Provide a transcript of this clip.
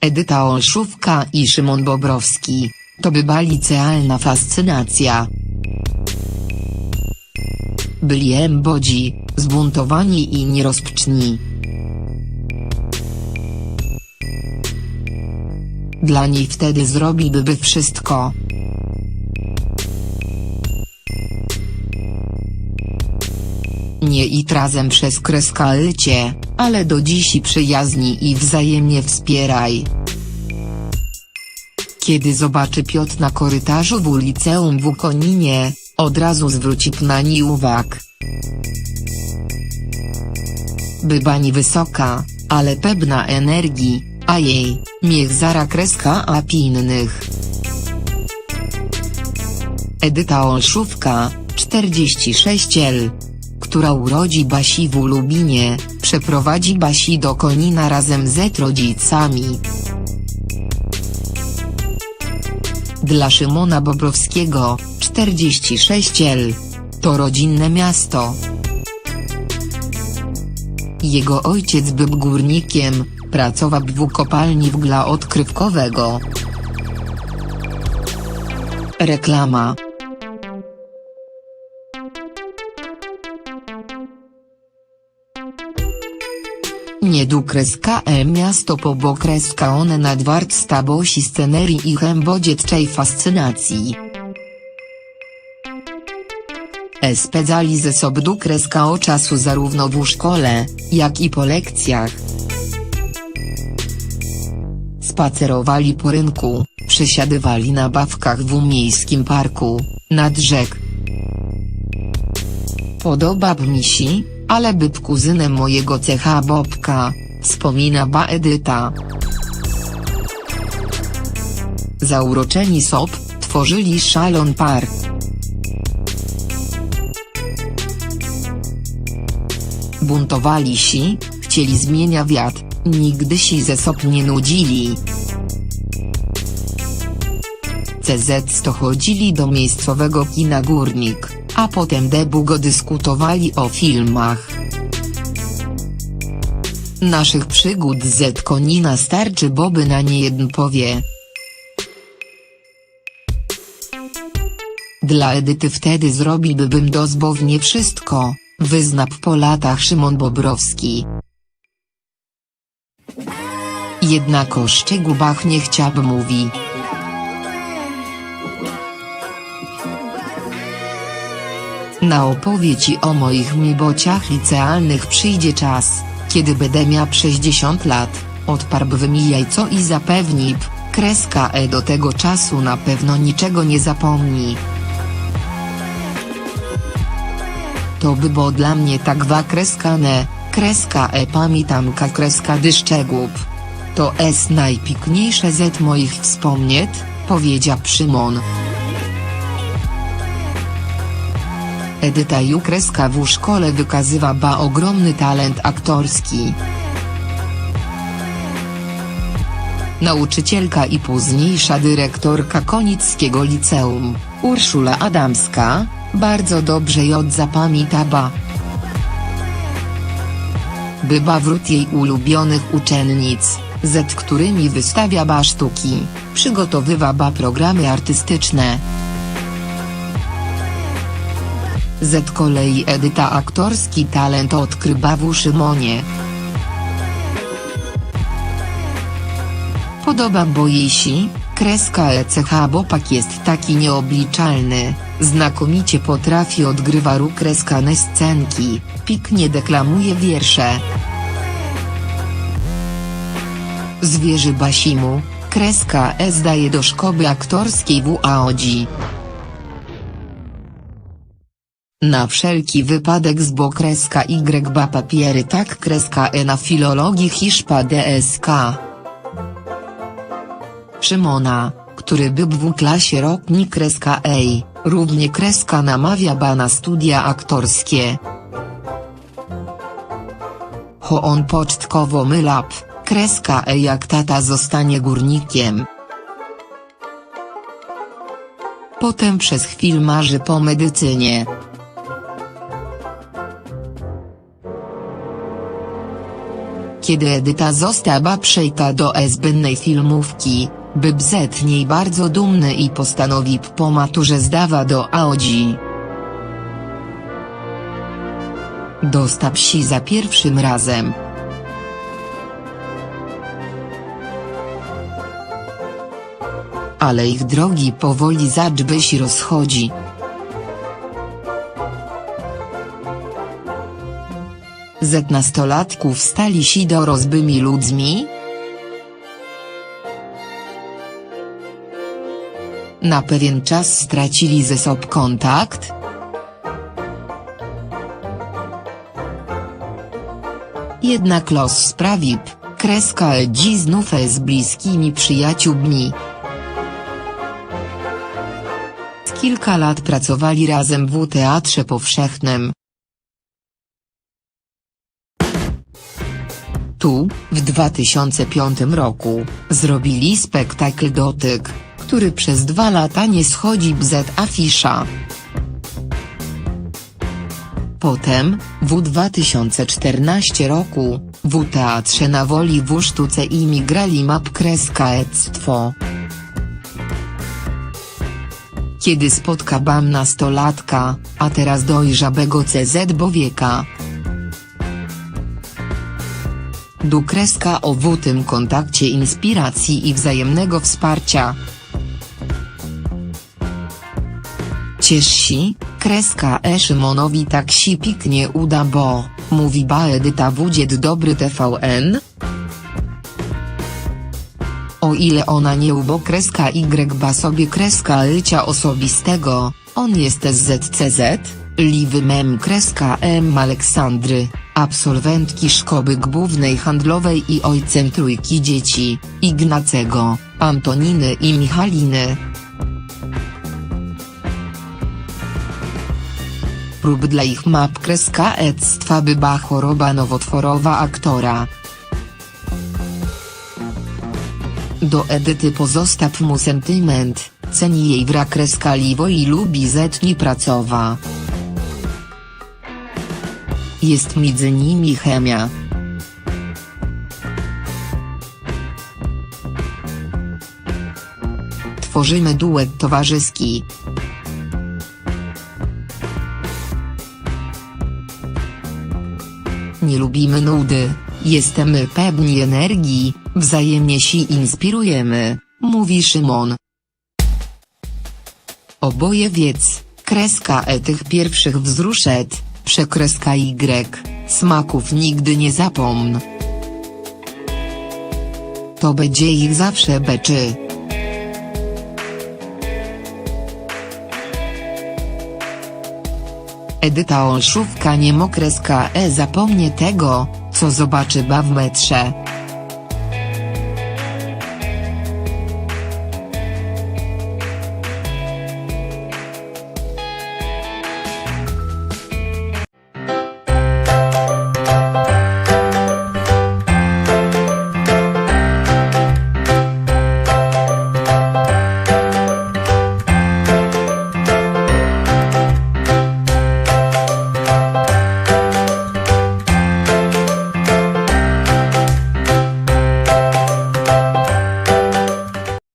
Edyta Olszówka i Szymon Bobrowski, to była licealna fascynacja. Byli embodzi, zbuntowani i nierozpczni. Dla niej wtedy zrobiłby wszystko. Nie i razem przez kreskę lcie, ale do dziś przyjaźni i wzajemnie wspieraj. Kiedy zobaczy Piotr na korytarzu w liceum w Koninie, od razu zwróci na nie uwag. Byba nie wysoka, ale pewna energii, a jej, miech zara kreska a pinnych. Edyta Olszówka, 46L. Która urodzi Basi w Lubinie, przeprowadzi Basi do Konina razem z rodzicami. Dla Szymona Bobrowskiego, 46L. To rodzinne miasto. Jego ojciec był górnikiem, pracował w kopalni węgla odkrywkowego. Reklama Niedu kreska e miasto po bo kreska one nadwart stabosi scenerii i hembodzietczej fascynacji. E spędzali ze sobą kreska o czasu zarówno w szkole, jak i po lekcjach. Spacerowali po rynku, przysiadywali na bawkach w miejskim parku, nad rzek. Podoba mi się, ale być kuzynem mojego cecha Bobka, wspomina ba Edyta. Zauroczeni sob, tworzyli szalon park. Buntowali się, chcieli zmienia wiatr, nigdy się ze sob nie nudzili. CZ to chodzili do miejscowego kina Górnik, a potem debugo dyskutowali o filmach. Naszych przygód z Konina starczy boby na niejeden powie. Dla Edyty wtedy zrobiłbym dozbownie wszystko, wyznał po latach Szymon Bobrowski. Jednak o szczegółach nie chciałby mówi. Na opowieści o moich mibociach licealnych przyjdzie czas, kiedy będę miał 60 lat, odparłbym mi jajco i zapewnił, kreska E do tego czasu na pewno niczego nie zapomni. To by było dla mnie tak wa kreska ne, kreska E pamiętamka kreska dyszczegób. To jest najpikniejsze z moich wspomnień, powiedział Szymon. Edyta Jukreska w szkole wykazywała ogromny talent aktorski. Nauczycielka i późniejsza dyrektorka Konickiego Liceum, Urszula Adamska, bardzo dobrze ją zapamiętała. Była wśród jej ulubionych uczennic, z którymi wystawiała sztuki, przygotowywała programy artystyczne. Z kolei Edyta aktorski talent odkrywa w Szymonie. Podoba bo jej kreska ECH Bopak jest taki nieobliczalny, znakomicie potrafi odgrywa ru kreskane scenki, piknie deklamuje wiersze. Zwierzy Basimu, kreska E zdaje do szkoły aktorskiej w Aodzi. Na wszelki wypadek z bo kreska Y ba papiery tak kreska E na filologii hiszpa DSK. Szymona, który był w klasie rokni kreska ej, równie kreska namawia ba na studia aktorskie. Ho on pocztkowo mylap, kreska e jak tata zostanie górnikiem. Potem przez chwil marzy po medycynie. Kiedy Edyta została przejta do zbędnej filmówki, by bzet niej bardzo dumny i postanowi po maturze zdawa do Aodzi. Dosta psi za pierwszym razem. Ale ich drogi powoli zaczby się rozchodzi. Z nastolatków stali się dorosłymi ludźmi? Na pewien czas stracili ze sobą kontakt? Jednak los sprawi, kreska Edzi znów z bliskimi przyjaciółmi. Kilka lat pracowali razem w Teatrze Powszechnym. Tu, w 2005 roku, zrobili spektakl Dotyk, który przez dwa lata nie schodzi bzet afisza. Potem, w 2014 roku, w Teatrze na Woli w Sztuce imi grali map kreska ectwo. Kiedy spotka bam nastolatka, a teraz dojrzałego CZ Bowieka. Du kreska o tym kontakcie inspiracji i wzajemnego wsparcia. Ciesz się, kreska e Szymonowi tak si piknie uda bo, mówi ba Edyta Wudziet dobry TVN? O ile ona nie ubo kreska Y ba sobie kreska lycia osobistego, on jest ZCZ, liwy mem kreska M Aleksandry, absolwentki szkoły głównej handlowej i ojcem trójki dzieci, Ignacego, Antoniny i Michaliny. Prób dla ich map kreska ectwa byba choroba nowotworowa aktora. Do Edyty pozostaw mu sentyment, ceni jej wrak kreskaliwo i lubi zetni pracowa. Jest między nimi chemia. Tworzymy duet towarzyski. Nie lubimy nudy, jesteśmy pewni energii, wzajemnie się inspirujemy, mówi Szymon. Oboje wiedz, kreska e tych pierwszych wzruszet, przekreska Y, smaków nigdy nie zapomn. To będzie ich zawsze beczy. Edyta Olszówka nie mokreska e zapomnie tego, co zobaczy ba w metrze.